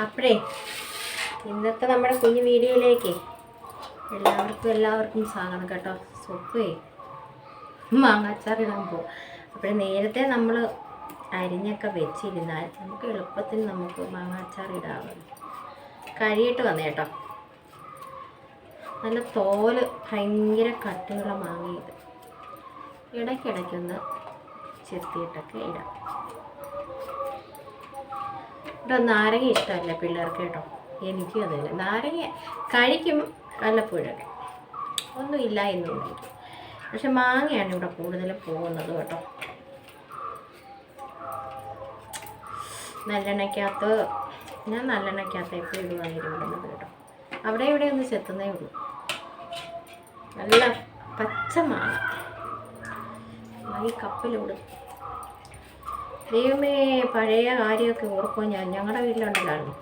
അപ്പോഴേ ഇന്നത്തെ നമ്മുടെ കുഞ്ഞു വീഡിയോയിലേക്ക് എല്ലാവർക്കും എല്ലാവർക്കും സ്വാഗതം കേട്ടോ. സൊപ്പേ മാങ്ങാച്ചാറിടാൻ പോകും അപ്പോൾ നേരത്തെ നമ്മൾ അരിഞ്ഞൊക്കെ വെച്ചിരുന്നാൽ നമുക്ക് എളുപ്പത്തിൽ നമുക്ക് മാങ്ങാച്ചാർ ഇടാമല്ലോ കഴിയിട്ട് വന്നേ കേട്ടോ. നല്ല തോൽ ഭയങ്കര കട്ടിയുള്ള മാങ്ങ ഇടയ്ക്കിടയ്ക്കൊന്ന് ചെത്തിയിട്ടൊക്കെ ഇടാം. ഇവിടെ നാരങ്ങ ഇഷ്ടമല്ല പിള്ളേർക്ക് കേട്ടോ. എനിക്കും അതല്ല നാരങ്ങ കഴിക്കും വല്ലപ്പോഴൊക്കെ ഒന്നുമില്ല എന്നുണ്ടെങ്കിൽ. പക്ഷെ മാങ്ങയാണ് ഇവിടെ കൂടുതൽ പോകുന്നത് കേട്ടോ. നല്ലെണ്ണയ്ക്കകത്ത് ഞാൻ നല്ലെണ്ണയ്ക്കകത്ത് എപ്പോഴും ഇടുവായിരുന്നു ഇടുന്നത് കേട്ടോ. അവിടെ ഇവിടെ ഒന്ന് ചെത്തുന്നേ ഉള്ളൂ. നല്ല പച്ച മാങ്ങ. ഈ കപ്പലോട് ദൈവമേ പഴയ കാര്യമൊക്കെ ഓർക്കും ഞാൻ ഞങ്ങളുടെ വീട്ടിലുണ്ടായിരുന്നു.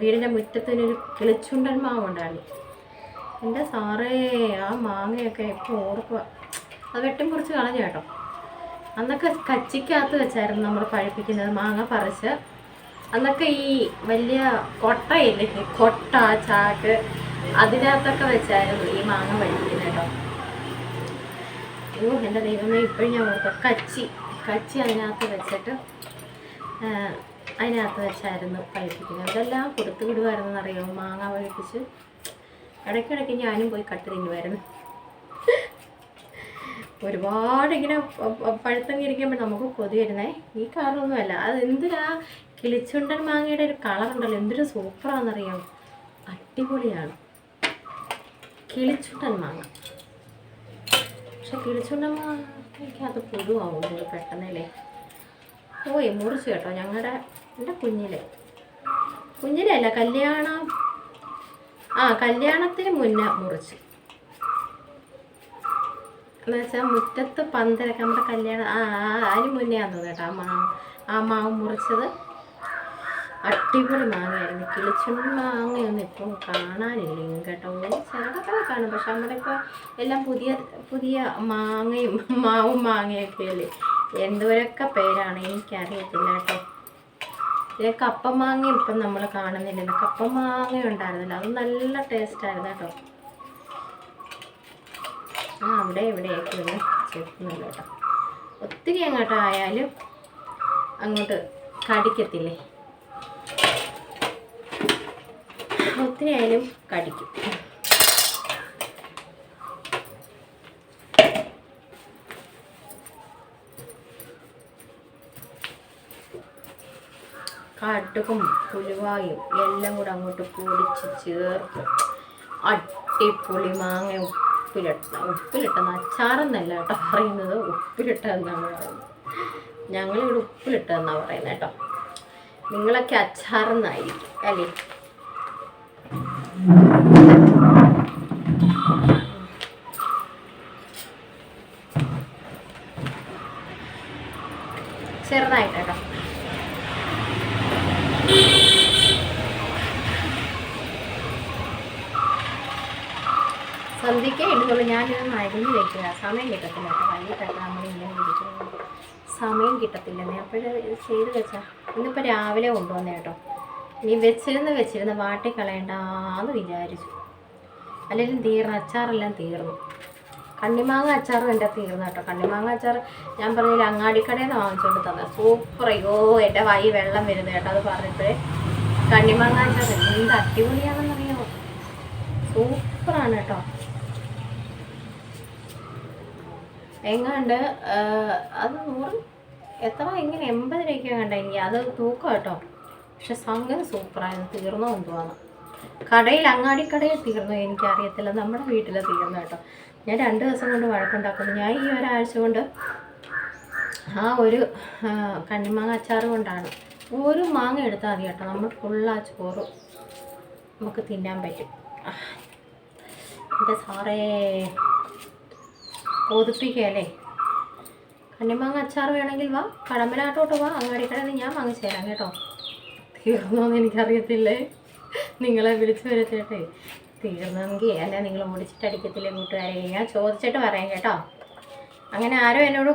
വീടിന്റെ മുറ്റത്തിനൊരു കിളിച്ചുണ്ടൻ മാവുണ്ടായിരുന്നു. എന്റെ സാറേ ആ മാങ്ങയൊക്കെ ഇപ്പോൾ ഓർക്കുക അത് വെട്ടും കുറച്ച് കളഞ്ഞു കേട്ടോ. അന്നൊക്കെ കച്ചിക്കകത്ത് വെച്ചായിരുന്നു നമ്മൾ പഴിപ്പിക്കുന്നത് മാങ്ങ പറിച്ച്. അന്നൊക്കെ ഈ വലിയ കൊട്ടയില്ലേ കൊട്ട ചാക്ക് അതിനകത്തൊക്കെ വെച്ചായിരുന്നു ഈ മാങ്ങ പഴിപ്പിക്കുന്നത് കേട്ടോ. അയ്യോ എന്റെ ദൈവമേ ഇപ്പോഴും ഞാൻ ഓർക്കുക കച്ചി. കച്ചി അതിനകത്ത് വെച്ചിട്ട് അതിനകത്ത് വെച്ചായിരുന്നു പഴിപ്പിക്കുന്നത്. അതെല്ലാം കൊടുത്തു വിടുമായിരുന്നു അറിയാമോ മാങ്ങ പഴിപ്പിച്ച്. ഇടയ്ക്കിടയ്ക്ക് ഞാനും പോയി കട്ട് തിന്നുമായിരുന്നു ഒരുപാട് ഇങ്ങനെ ഇരിക്കുമ്പോൾ നമുക്ക് കൊതി വരുന്നേ. ഈ കളറൊന്നുമല്ല. അത് എന്തിനാ? കിളിച്ചുണ്ടൻ മാങ്ങയുടെ ഒരു കളർ ഉണ്ടല്ലോ എന്തൊരു സൂപ്പറാണെന്നറിയാം? അടിപൊളിയാണ്. കിളിച്ചുണ്ടൻ മാങ്ങ. പക്ഷെ കിളിച്ചുണ്ടൻ മാങ്ങയ്ക്ക് അത് പുതുവാകുമ്പോൾ പെട്ടെന്നല്ലേ. പോയി മുറിച്ചു കേട്ടോ ഞങ്ങളുടെ എന്റെ കുഞ്ഞിലെ. കുഞ്ഞിലെ അല്ല കല്യാണം ആ കല്യാണത്തിന് മുന്നേ മുറിച്ചു. എന്ന് വെച്ചാൽ മുറ്റത്ത് പന്തലൊക്കെ നമ്മുടെ കല്യാണം ആ, അതിന് മുന്നേ ആണെന്ന് കേട്ടോ ആ മാവ് ആ മാവ് മുറിച്ചത്. അടിപൊളി മാങ്ങയായിരുന്നു. കിളിച്ചുള്ള മാങ്ങയൊന്നും ഇപ്പം കാണാനില്ല? കേട്ടോ ചിലതൊക്കെ കാണും. പക്ഷെ നമ്മുടെ ഇപ്പോൾ എല്ലാം പുതിയ പുതിയ മാങ്ങയും മാവും മാങ്ങയൊക്കെ അല്ലേ എന്തോരൊക്കെ പേരാണ് എനിക്കറിയത്തില്ല കേട്ടോ. പിന്നെ കപ്പ മാങ്ങ ഇപ്പം നമ്മൾ കാണുന്നില്ലല്ലോ. കപ്പ മാങ്ങ ഉണ്ടായിരുന്നല്ലോ. അത് നല്ല ടേസ്റ്റായിരുന്നു കേട്ടോ. ആ അവിടെ ഇവിടെയൊക്കെ ഒന്ന് കേട്ടോ. ഒത്തിരി അങ്ങോട്ട് ആയാലും അങ്ങോട്ട് കടിക്കത്തില്ലേ? ഒത്തിരി ആയാലും കടിക്കും. കാട്ടുകും പുലുവായും എല്ലാം കൂടെ അങ്ങോട്ട് പൊടിച്ച് ചേർത്ത് അടിപൊളി മാങ്ങ ഉപ്പിലിട്ട ഉപ്പിലിട്ടെന്ന് അച്ചാറെന്നല്ല കേട്ടോ പറയുന്നത്. ഉപ്പിലിട്ടതെന്നാണ് പറയുന്നത്. ഞങ്ങളിവിടെ ഉപ്പിലിട്ടതെന്നാണ് പറയുന്നത് കേട്ടോ. നിങ്ങളൊക്കെ അച്ചാറെന്നായിരിക്കും അല്ലേ? ചെറുതായിട്ട് കേട്ടോ സന്ധ്യയ്ക്കേ ഇടുന്നുള്ളൂ. ഞാനിത് മരുന്ന് വെക്കുക സമയം കിട്ടത്തില്ല കേട്ടോ. വൈകിട്ടൊക്കെ നമ്മൾ ഇങ്ങനെ ഇരിക്കുന്നത് സമയം കിട്ടത്തില്ലെന്നേ. അപ്പോൾ ചെയ്ത് വെച്ചാൽ ഇന്നിപ്പോൾ രാവിലെ കൊണ്ടുവന്നേ കേട്ടോ. ഇനി വെച്ചിരുന്ന് വെച്ചിരുന്ന് വാട്ടി കളയണ്ടാന്ന് വിചാരിച്ചു. അല്ലെങ്കിൽ തീർന്നു അച്ചാറെല്ലാം തീർന്നു. കണ്ണിമാങ്ങ അച്ചാറും എന്റെ തീർന്നു കേട്ടോ. കണ്ണിമാങ്ങ അച്ചാർ ഞാൻ പറഞ്ഞില്ല അങ്ങാടിക്കടയിൽ നിന്ന് വാങ്ങിച്ചുകൊണ്ട് തന്നെ സൂപ്പർ അയ്യോ എന്റെ വൈ വെള്ളം വരുന്നു കേട്ടോ അത് പറഞ്ഞപ്പോഴേ. കണ്ണിമാങ്ങ അച്ചാർ എന്ത് അടിപൊളിയാണെന്നറിയാമോ? സൂപ്പറാണ് കേട്ടോ. എങ്ങാണ്ട് അത് നൂറ് എത്ര? എങ്ങനെ എൺപത് രൂപയ്ക്ക് കണ്ടെങ്കിൽ അത് തൂക്കം കേട്ടോ. പക്ഷെ സംഗതി സൂപ്പറായിരുന്നു തീർന്നോ എന്തുവാണ് കടയിൽ അങ്ങാടി കടയിൽ തീർന്നോ എനിക്കറിയത്തില്ല. നമ്മുടെ വീട്ടിൽ തീർന്നു കേട്ടോ. ഞാൻ രണ്ട് ദിവസം കൊണ്ട് വഴക്കുണ്ടാക്കുന്നു. ഞാൻ ഈ ഒരാഴ്ച കൊണ്ട് ആ ഒരു കണ്ണിമാങ്ങ അച്ചാർ കൊണ്ടാണ്. ഒരു മാങ്ങ എടുത്താൽ മതി കേട്ടോ. നമ്മൾ ഫുള്ള് ആ ചോറ് നമുക്ക് തിന്നാൻ പറ്റും. എന്റെ സാറേ. കൊതിപ്പിക്കുകയല്ലേ? കണ്ണിമാങ്ങ അച്ചാർ വേണമെങ്കിൽ വാ. കടമ്പനാട്ടോട്ട് വാ. അങ്ങാടി കടയിൽ ഞാൻ വാങ്ങിച്ചു തരാം കേട്ടോ. തീർന്നോന്ന് എനിക്കറിയത്തില്ലേ? നിങ്ങളെ വിളിച്ചു വരുത്തേട്ടെ തീർന്നെങ്കിൽ അല്ല നിങ്ങൾ ഓടിച്ചിട്ടടിക്കത്തില്ലേ കൂട്ടുകാരെ? ഞാൻ ചോദിച്ചിട്ട് പറയാം കേട്ടോ. അങ്ങനെ ആരോ എന്നോട്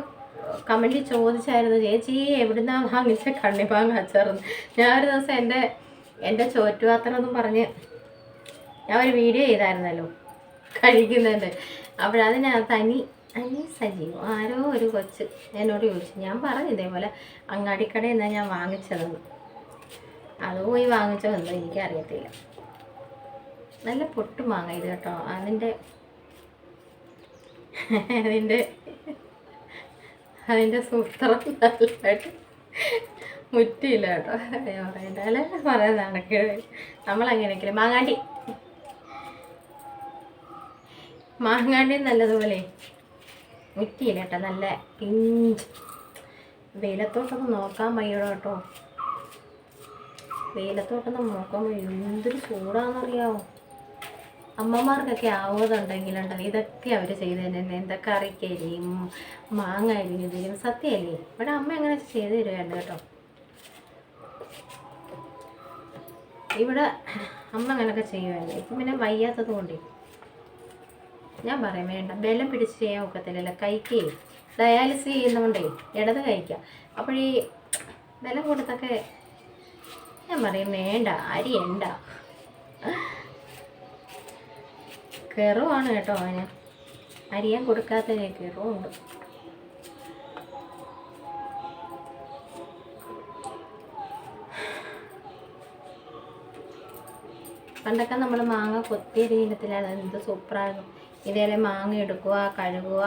കമന്റിൽ ചോദിച്ചായിരുന്നു ചേച്ചി എവിടുന്നാ വാങ്ങിച്ച കണ്ണിപ്പാങ്ങ അച്ചാർന്ന് ഞാൻ ഒരു ദിവസം എന്റെ എന്റെ ചോറ്റുപാത്രം എന്നും പറഞ്ഞ് ഞാൻ ഒരു വീഡിയോ ചെയ്തായിരുന്നല്ലോ കഴിക്കുന്നുണ്ട്. അപ്പോഴതിനകത്ത് തനി അനി സജീവ് ആരോ ഒരു കൊച്ച് എന്നോട് ചോദിച്ചു. ഞാൻ പറഞ്ഞു ഇതേപോലെ അങ്ങാടിക്കടയിൽ നിന്നാണ് ഞാൻ വാങ്ങിച്ചതെന്ന്. അത് പോയി വാങ്ങിച്ചോ എനിക്ക് എനിക്കറിയത്തില്ല. നല്ല പൊട്ട് മാങ്ങ ഇത് കേട്ടോ. അതിന്റെ അതിന്റെ അതിന്റെ സൂത്രം നല്ലതായിട്ട് മുറ്റിയില്ല കേട്ടോ. പറയണ്ട അല്ല പറയുന്നതാണ് നമ്മളങ്ങനെയൊക്കെ മാങ്ങാണ്ടി. മാങ്ങാണ്ടി നല്ലതുപോലെ മുറ്റിയില്ല കേട്ടോ. നല്ല പിഞ്ച്. വെയിലത്തോട്ടൊന്ന് നോക്കാൻ വയ്യടോ കേട്ടോ. നോക്കാൻ വയ്യ എന്തൊരു ചൂടാണെന്നറിയാവോ അമ്മമാർക്കൊക്കെ ആവുന്നുണ്ടെങ്കിലുണ്ടല്ലോ ഇതൊക്കെ അവർ ചെയ്ത് തന്നെ എന്തൊക്കെ കറിക്കരിയും മാങ്ങ അരിഞ്ഞു തരും. സത്യമല്ലേ? ഇവിടെ അമ്മ എങ്ങനെ ചെയ്ത് തരുമായിരുന്നു കേട്ടോ. ഇവിടെ അമ്മ അങ്ങനെയൊക്കെ ചെയ്യുമായിരുന്നു ഇപ്പം പിന്നെ വയ്യാത്തത് കൊണ്ടേ. ഞാൻ പറയും വേണ്ട. ബലം പിടിച്ച് ചെയ്യാൻ ഒക്കത്തില്ലല്ലോ. കഴിക്കേ. ഡയാലിസിസ് ചെയ്യുന്നതുകൊണ്ടേ ഇടത് കഴിക്കാം. അപ്പോഴീ ബലം കൊടുത്തൊക്കെ ഞാൻ പറയും വേണ്ട അരി ഉണ്ട കെറുവാണ് കേട്ടോ അവന്. അരിയാൻ കൊടുക്കാത്തതിന് കെറുവുണ്ട്. പണ്ടൊക്കെ നമ്മൾ മാങ്ങ കൊത്തി അരിഞ്ഞിടത്തിലാണ് എന്ത് സൂപ്പറായിരുന്നു. ഇതേലെ മാങ്ങ എടുക്കുക കഴുകുക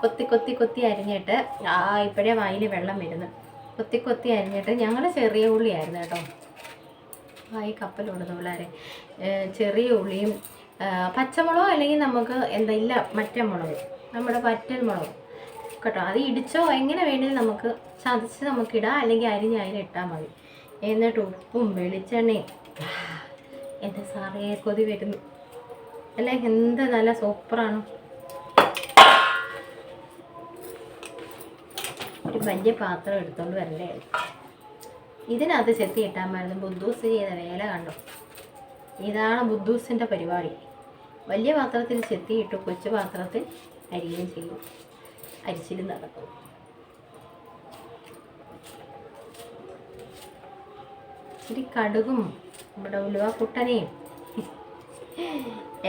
കൊത്തി കൊത്തി കൊത്തി അരിഞ്ഞിട്ട് ആ ഇപ്പോഴേ വായിൽ വെള്ളം വരുന്നു. കൊത്തി കൊത്തി അരിഞ്ഞിട്ട് ഞങ്ങൾ ചെറിയ ഉള്ളിയായിരുന്നു കേട്ടോ. വായി കപ്പലുണ്ട് പിള്ളേരെ ചെറിയ ഉള്ളിയും പച്ചമുളകോ അല്ലെങ്കിൽ നമുക്ക് എന്താ ഇല്ല മറ്റേ മുളക് നമ്മുടെ പറ്റൽ മുളക്. കേട്ടോ അത് ഇടിച്ചോ എങ്ങനെ വേണമെങ്കിലും നമുക്ക് ചതച്ച് നമുക്കിടാം അല്ലെങ്കിൽ അരിഞ്ഞ് അതിലിട്ടാൽ മതി. എന്നിട്ട് ഉപ്പും വെളിച്ചെണ്ണയും. എന്റെ സാറേ കൊതി വരുന്നു. അല്ലേ എന്ത് നല്ല സൂപ്പറാണ്. ഒരു വലിയ പാത്രം എടുത്തോണ്ട് വരണ്ടേ? ഇതിനകത്ത് ചെത്തി ഇട്ടാമായിരുന്നു ബുദ്ധൂസ് ചെയ്ത വേല കണ്ടു? ഇതാണ് ബുദ്ധൂസിന്റെ പരിപാടി. വലിയ പാത്രത്തിൽ ചെത്തിയിട്ട് കൊച്ചു പാത്രത്തിൽ അരിയും ചെയ്യും അരിച്ചിലും നടക്കും ഇച്ചിരി കടുകും നമ്മുടെ ഉലുവാക്കുട്ടനെയും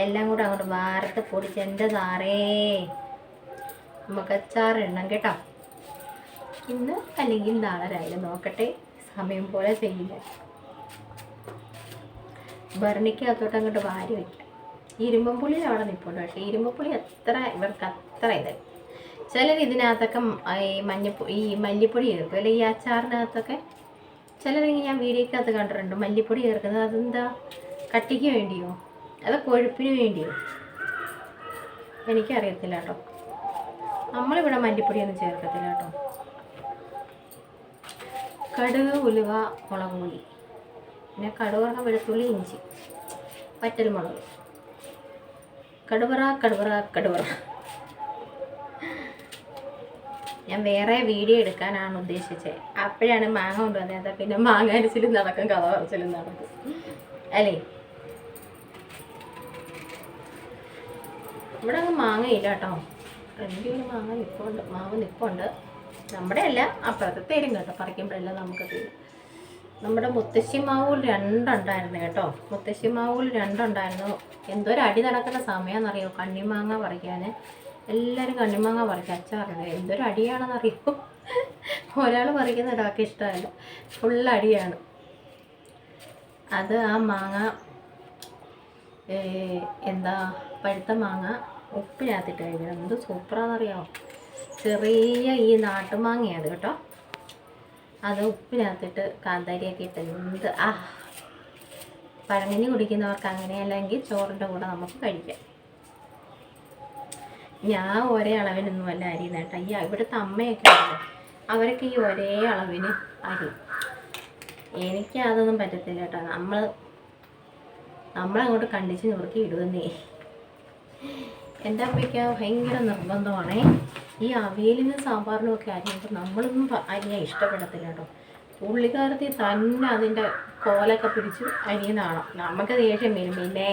എല്ലാം കൂടെ അങ്ങോട്ട് വാരത്ത് പൊടിച്ച് എന്റെ സാറേ. നമുക്ക് അച്ചാറിടണം കേട്ടോ. ഇന്ന് അല്ലെങ്കിൽ നാളെ രാവിലെ നോക്കട്ടെ. സമയം പോലെ ചെയ്യുക ഭരണിക്ക് അതോട്ട് അങ്ങോട്ട് വാരി വയ്ക്കാം ഇരുമ്പുള്ളിയിൽ അവിടെ നിൽപ്പുണ്ട് പക്ഷേ ഇരുമ്പുള്ളി അത്ര ഇവർക്ക് അത്ര ഇത്. ചിലർ ഇതിനകത്തൊക്കെ ഈ മഞ്ഞപ്പൊടി ഈ മല്ലിപ്പൊടി ചേർക്കും. അല്ലെങ്കിൽ ഈ അച്ചാറിനകത്തൊക്കെ ചിലരെങ്കിൽ ഞാൻ വീഡിയോക്കകത്ത് കണ്ടിട്ടുണ്ട് മല്ലിപ്പൊടി ചേർക്കുന്നത് അതെന്താ? കട്ടിക്ക് വേണ്ടിയോ? അത് കൊഴുപ്പിന് വേണ്ടിയോ? എനിക്കറിയത്തില്ല കേട്ടോ. നമ്മളിവിടെ മല്ലിപ്പൊടിയൊന്നും ചേർക്കത്തില്ല കേട്ടോ. കടുക് ഉലുവ മുളക് പൊടി. പിന്നെ കടുവറ വെളുത്തുള്ളി ഇഞ്ചി പറ്റൽമുളക് കടുവറ കടുവറ കടുവറ ഞാൻ വേറെ വീഡിയോ എടുക്കാനാണ് ഉദ്ദേശിച്ചത് അപ്പോഴാണ് മാങ്ങ കൊണ്ടുവന്നത്. പിന്നെ മാങ്ങ അരിച്ചിലും നടക്കും കഥ പറച്ചിലും നടക്കും. അല്ലേ? ഇവിടെ അങ്ങ് മാങ്ങയില്ല കേട്ടോ. ഫ്രണ്ടിൽ ഒരു മാങ്ങ നിൽപ്പുണ്ട് മാവ് നിൽപ്പുണ്ട് നമ്മുടെ അല്ല അപ്പുറത്ത് തരും കേട്ടോ പറിക്കുമ്പോഴെല്ലാം നമുക്ക് തരും നമ്മുടെ മുത്തശ്ശി മാവൂൽ രണ്ടുണ്ടായിരുന്നു കേട്ടോ. മുത്തശ്ശി മാവൂൽ രണ്ടുണ്ടായിരുന്നു. എന്തോ ഒരു അടി നടക്കുന്ന സമയമെന്നറിയോ കണ്ണിമാങ്ങ പറിക്കാൻ എല്ലാവരും കണ്ണിമാങ്ങ പറിക്കുക അച്ചാറുണ്ട് എന്തൊരു അടിയാണെന്നറിയോ? ഒരാൾ പറിക്കുന്ന ഒരാൾക്ക് ഇഷ്ടമല്ല ഫുൾ അടിയാണ്. അത് ആ മാങ്ങ എന്താ പഴുത്ത മാങ്ങ ഉപ്പിനകത്തിട്ട് കഴിക്കണം. എന്ത് സൂപ്പറാണെന്നറിയാമോ ചെറിയ ഈ നാട്ടുമാങ്ങയാണ് കേട്ടോ. അത് ഉപ്പിനകത്തിട്ട് കാന്താരിയൊക്കെ ഇട്ട് എന്ത് ആ പഴങ്ങനി കുടിക്കുന്നവർക്ക് അങ്ങനെ അല്ലെങ്കിൽ ചോറിന്റെ കൂടെ നമുക്ക് കഴിക്കാം. ഞാൻ ഒരേ അളവിനൊന്നുമല്ല അരി നേട്ടാ ഈ ഇവിടുത്തെ അമ്മയൊക്കെ അവരൊക്കെ ഈ ഒരേ അളവിന് അരി എനിക്ക് അതൊന്നും പറ്റത്തില്ല കേട്ടോ. നമ്മൾ നമ്മളങ്ങോട്ട് കണ്ടിച്ച് നുറുക്കി ഇടുന്നേ. എന്റെ അമ്മയ്ക്ക് ഭയങ്കര നിർബന്ധമാണേ. ഈ അവിയലിന് സാമ്പാറിനും ഒക്കെ അരിയുമ്പോൾ നമ്മളൊന്നും അരിയാൻ ഇഷ്ടപ്പെടത്തില്ല കേട്ടോ. പുള്ളിക്കാരത്തി തന്നെ അതിന്റെ കോലൊക്കെ പിടിച്ച് അരിയുന്നതാണ് നമുക്ക് ദേഷ്യം വരും. പിന്നെ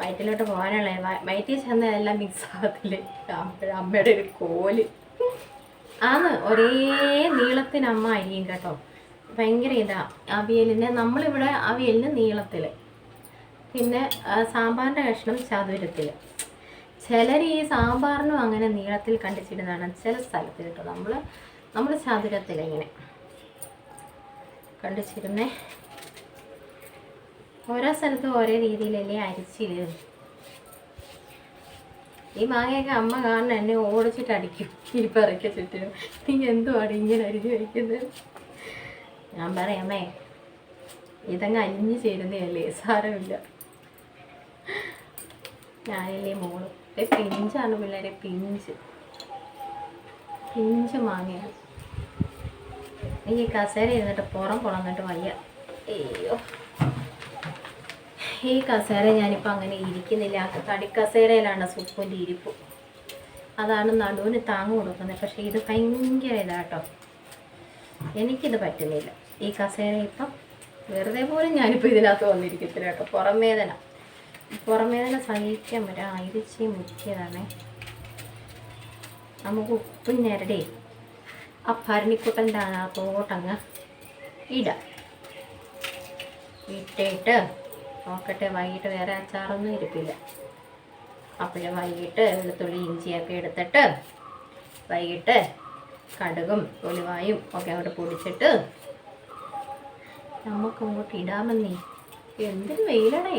വയറ്റിലോട്ട് പോകാനുള്ള വയറ്റിൽ ചെന്ന എല്ലാം മിക്സ് ആകത്തില്ലേ അമ്മയുടെ ഒരു കോൽ. ആന്ന് ഒരേ നീളത്തിന് അമ്മ അരിയും കേട്ടോ. ഭയങ്കര ഇതാ അവിയലിനെ. നമ്മളിവിടെ അവിയലിന് നീളത്തിൽ പിന്നെ സാമ്പാറിന്റെ കഷ്ണം ചതുരത്തിൽ ചിലർ ഈ സാമ്പാറിനും അങ്ങനെ നീളത്തിൽ കണ്ടിച്ചിടുന്നതാണ് ചില സ്ഥലത്ത് കേട്ടോ. നമ്മൾ നമ്മുടെ ചതുരത്തിൽ ഇങ്ങനെ കണ്ടിച്ചിരുന്നേ ഓരോ സ്ഥലത്തും ഓരോ രീതിയിലല്ലേ അരിച്ചിരുന്നു ഈ മാങ്ങയൊക്കെ അമ്മ കാണുന്ന എന്നെ ഓടിച്ചിട്ട് അടിക്കും. ഈ പറയ്ക്ക് ചുറ്റിനും. നീ എന്തുവാണ് ഇങ്ങനെ അരിഞ്ഞു വയ്ക്കുന്നത് ഞാൻ പറയാമേ ഇതങ്ങ് അലിഞ്ഞു ചേരുന്നതല്ലേ? സാരമില്ല. ഞാനില്ലേ മോൾ. പിഞ്ചാണ് പിള്ളേരെ പിഞ്ച്. പിഞ്ച് മാങ്ങയാണ്. ഈ കസേര ഇരുന്നിട്ട് പുറം പുളന്നിട്ട് വയ്യ. അയ്യോ. ഈ കസേര ഞാനിപ്പോൾ അങ്ങനെ ഇരിക്കുന്നില്ല. തടി കസേരയിലാണ് സുപ്പിന്റെ ഇരിപ്പ്. അതാണ് നടുവിന് താങ്ങ് കൊടുക്കുന്നത്. പക്ഷേ ഇത് ഭയങ്കര ഇതാട്ടോ എനിക്കിത് പറ്റുന്നില്ല. ഈ കസേര ഇപ്പം വെറുതെ പോലും ഞാനിപ്പോൾ ഇതിനകത്ത് വന്നിരിക്കത്തില്ല കേട്ടോ. പുറം വേദന. പുറം തന്നെ സഹിക്കാൻ പറ്റും ആ ഇരിച്ചി മുറ്റിയതാണേ നമുക്ക് ഉപ്പ് ഞരടി. ആ ഭരണിക്കുട്ടന്റെ അകത്തോട്ടങ്ങ് ഇടാം. ഇട്ടിട്ട് നോക്കട്ടെ വൈകിട്ട് വേറെ അച്ചാറൊന്നും ഇരിപ്പില്ല. അപ്പോൾ വൈകിട്ട് വെളുത്തുള്ളി ഇഞ്ചിയൊക്കെ എടുത്തിട്ട് വൈകിട്ട് കടുകും ഒലിവായും ഒക്കെ അങ്ങോട്ട് പൊടിച്ചിട്ട് നമുക്ക് അങ്ങോട്ട് ഇടാമെന്നേ. എന്തൊരു വെയിലടേ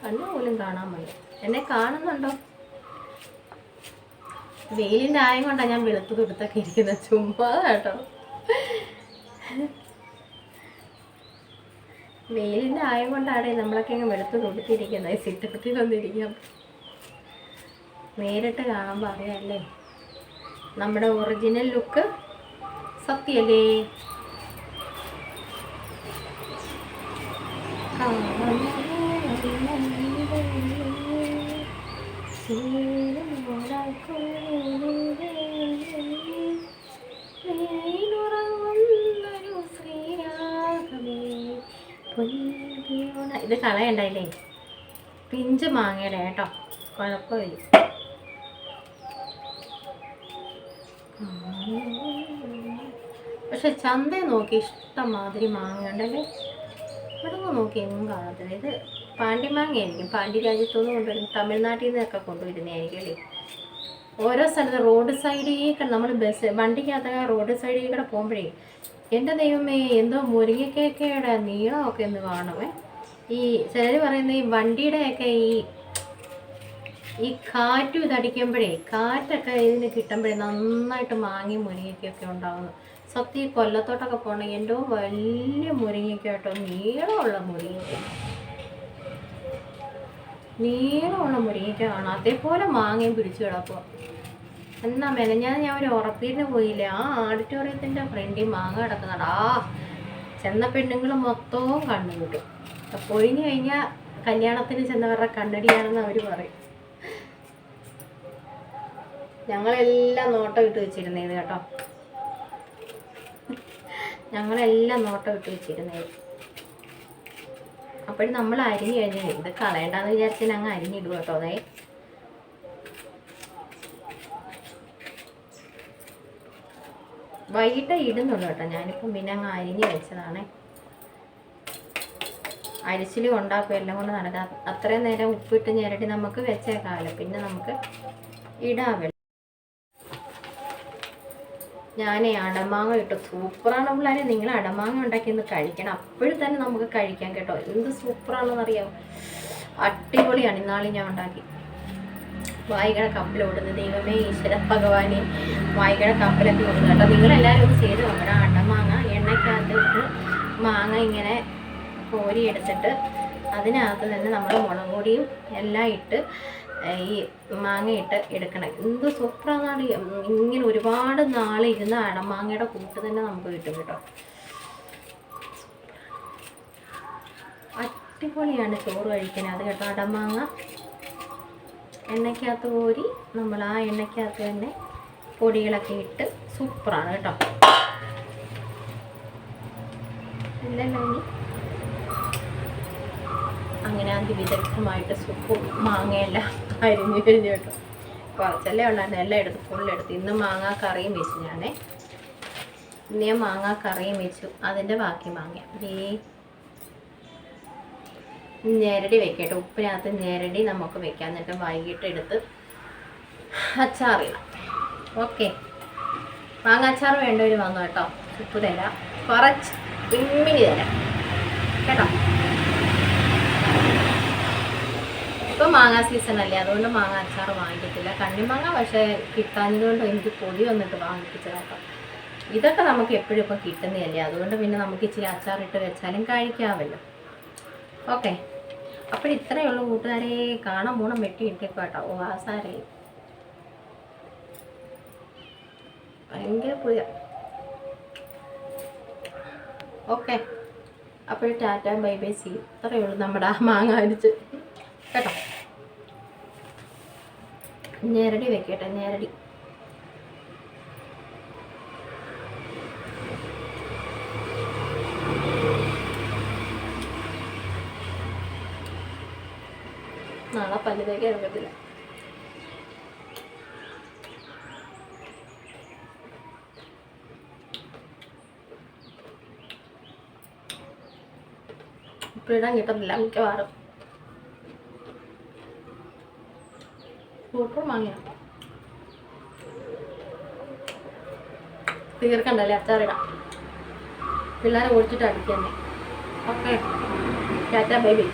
കണ്ണു പോലും കാണാൻ വയ്യ. എന്നെ കാണുന്നുണ്ടോ? വെയിലിന്റെ ആയം കൊണ്ടാ ഞാൻ വെളുത്ത് തുടുത്തൊക്കെ ഇരിക്കുന്നത് ചുമ്മാ കേട്ടോ. വെയിലിന്റെ ആയം കൊണ്ടാണ് നമ്മളൊക്കെ അങ്ങ് വെളുത്ത് തുടുത്തിരിക്കുന്നത് സിറ്റത്തിൽ വന്നിരിക്കാം നേരിട്ട് കാണുമ്പോൾ അറിയാമല്ലേ നമ്മുടെ ഒറിജിനൽ ലുക്ക് സത്യല്ലേ? ഇത് കളയണ്ടായില്ലേ? പിഞ്ച് മാങ്ങയുടെ കേട്ടോ. കുഴപ്പമില്ല പക്ഷെ ചന്തയെ നോക്കി ഇഷ്ടം മാതിരി മാങ്ങ ഉണ്ടല്ലേ ഇവിടെ നോക്കി എങ്ങും കാണത്തില്ല ഇത് പാണ്ടിമാങ്ങയായിരിക്കും പാണ്ടി രാജ്യത്തുനിന്ന് കൊണ്ടുവരുന്ന തമിഴ്നാട്ടിൽ നിന്നൊക്കെ കൊണ്ടുവരുന്നതായിരിക്കും അല്ലേ? ഓരോ സ്ഥലത്ത് റോഡ് സൈഡിൽ നമ്മൾ ബസ് വണ്ടിക്കകത്തൊക്കെ റോഡ് സൈഡിൽ കൂടെ പോകുമ്പോഴേ എന്റെ ദൈവമേ എന്തോ മുരിങ്ങക്കയുടെ നീളമൊക്കെ ഒന്ന് കാണുമേ. ഈ ചിലർ പറയുന്ന ഈ വണ്ടിയുടെയൊക്കെ ഈ ഈ കാറ്റും ഇതടിക്കുമ്പോഴേ കാറ്റൊക്കെ ഇതിന് കിട്ടുമ്പോഴേ നന്നായിട്ട് മാങ്ങി മുരിങ്ങയ്ക്കൊക്കെ ഉണ്ടാകുന്നു സത്യം കൊല്ലത്തോട്ടൊക്കെ പോകണമെങ്കിൽ എന്റെ വലിയ മുരിങ്ങയ്ക്ക കേട്ടോ നീളമുള്ള മുരിങ്ങയ്ക്ക നീളമുള്ള മുരിങ്ങയ്ക്ക കാണാം. അതേപോലെ മാങ്ങയും പിടിച്ചു കിടക്കുക എന്നാ മെനഞ്ഞാൽ ഞാൻ ഒരു ഉറപ്പീരിന് പോയില്ല? ആ ഓഡിറ്റോറിയത്തിന്റെ ഫ്രണ്ടിൽ മാങ്ങ കിടക്കുന്നുണ്ട്. ആ ചെന്ന പെണ്ണുങ്ങൾ മൊത്തവും കണ്ണു കിട്ടും പൊഴിഞ്ഞു കഴിഞ്ഞാൽ കല്യാണത്തിന് ചെന്നവരുടെ കണ്ണടിയാണെന്ന് അവർ പറയും. ഞങ്ങളെല്ലാം നോട്ടം ഇട്ട് വെച്ചിരുന്നേത് കേട്ടോ. ഞങ്ങളെല്ലാം നോട്ടം ഇട്ട് വെച്ചിരുന്നേത് അപ്പോഴും നമ്മൾ അരിഞ്ഞ് കഴിഞ്ഞാൽ ഇത് കളയണ്ടെന്ന് വിചാരിച്ചാൽ അങ്ങ് അരിഞ്ഞിടും കേട്ടോ അതേ വൈകിട്ട് ഇടുന്നുള്ളൂ കേട്ടോ. ഞാനിപ്പം പിന്നെ അങ്ങ് അരിഞ്ഞ് വെച്ചതാണ്. അരിച്ചിലും ഉണ്ടാക്കും എല്ലാം കൊണ്ട് നടക്കാം അത്രയും നേരം ഉപ്പിട്ട് ഞെരടി നമുക്ക് വെച്ചേക്കാമല്ലോ. പിന്നെ നമുക്ക് ഇടാൻ ഈ അടമാങ്ങ ഇട്ടു സൂപ്പറാണ് പിള്ളേരെ. നിങ്ങൾ അടമാങ്ങ ഉണ്ടാക്കി ഒന്ന് കഴിക്കണം. അപ്പോഴും തന്നെ നമുക്ക് കഴിക്കാം കേട്ടോ. എന്ത് സൂപ്പറാണെന്ന് അറിയാം അടിപൊളിയാണ്. ഇന്നാളി ഞാൻ ഉണ്ടാക്കി. വായികയുടെ കപ്പലോടുന്നു. ദൈവമേ ഈശ്വര ഭഗവാനെ വായികയുടെ കപ്പലൊക്കെ ഓടുന്നു കേട്ടോ നിങ്ങളെല്ലാവരും ഒന്ന് ചെയ്ത് നോക്കണം. അടമാങ്ങ എണ്ണയ്ക്കകത്ത് മാങ്ങ ഇങ്ങനെ കോരി എടുത്തിട്ട് അതിനകത്ത് തന്നെ നമ്മൾ മുളക് പൊടിയും എല്ലാം ഇട്ട് ഈ മാങ്ങ ഇട്ട് എടുക്കണം. എന്ത് സൂപ്പറാണ് ഇങ്ങനെ ഒരുപാട് നാൾ ഇരുന്ന അടമാങ്ങയുടെ കൂട്ട് തന്നെ നമുക്ക് കിട്ടും കേട്ടോ. അടിപൊളിയാണ് ചോറ് കഴിക്കുന്നത് കേട്ടോ അടമാങ്ങ. എണ്ണയ്ക്കകത്ത് കോരി നമ്മൾ ആ എണ്ണയ്ക്കകത്ത് തന്നെ പൊടികളൊക്കെ ഇട്ട് സൂപ്പറാണ് കേട്ടോ. ഇനി. അങ്ങനെ അതിവിദഗ്ധമായിട്ട് സൂപ്പും മാങ്ങയെല്ലാം അരിഞ്ഞു കഴിഞ്ഞു കേട്ടോ കുറച്ചല്ലേ ഉണ്ടായിരുന്നു എല്ലാം എടുത്ത് ഫുള്ളെടുത്ത് ഇന്ന് മാങ്ങ കറിയും വെച്ച് ഞാനേ. ഇന്ന് മാങ്ങ കറിയും വെച്ചു. അതിന്റെ ബാക്കി മാങ്ങ. ദേ ഞെരടി വെക്കട്ടെ. ഉപ്പിനകത്ത് ഞെരടി നമുക്ക് വെക്കാം. എന്നിട്ട് വൈകിട്ട് എടുത്ത് അച്ചാറിടാം ഓക്കെ. മാങ്ങ അച്ചാർ വേണ്ടവർ വന്നു കേട്ടോ. ഉപ്പ് തരാം. കുറച്ച് ഇമ്മിനി തരാം. കേട്ടോ? ഇപ്പം മാങ്ങാ സീസൺ അല്ലേ? അതുകൊണ്ട് മാങ്ങ അച്ചാർ വാങ്ങിക്കത്തില്ല. കണ്ണിമാങ്ങ പക്ഷേ കിട്ടാഞ്ഞതുകൊണ്ട് എനിക്ക് പൊടി വന്നിട്ട് വാങ്ങിപ്പിച്ചതാക്കാം. ഇതൊക്കെ നമുക്ക് എപ്പോഴും ഇപ്പം കിട്ടുന്നതല്ലേ? അതുകൊണ്ട് പിന്നെ നമുക്ക് ഇച്ചിരി അച്ചാറിട്ട് വെച്ചാലും കഴിക്കാമല്ലോ. ഓക്കെ. അപ്പോൾ ഇത്രയേ ഉള്ളൂ കൂട്ടുകാരെ. കാണാൻ മൂണം വെട്ടി ഇട്ടേക്കോ കേട്ടോ. ഓ ആ സാരേ. ഭയങ്കര പുതിയ ഓക്കെ. അപ്പോൾ ടാറ്റ ബൈ ബൈ സി. ഇത്രയേ ഉള്ളൂ നമ്മുടെ ആ മാങ്ങ അരിച്ച് കേട്ടോ. ഞെരടി വെക്കട്ടെ ഞെരടി. നാളെ പല്ലിലേക്ക് ഇറങ്ങത്തില്ല. ഇപ്പോഴിടാൻ കിട്ടുന്നില്ല മിക്കവാറും. സൂപ്പർ മാങ്ങിയ തീർക്കണ്ടല്ലേ അച്ചാറിടാം. പിള്ളേരെ ഓടിച്ചിട്ട് അടിക്കന്നെ ഓക്കെ. Tata bye bye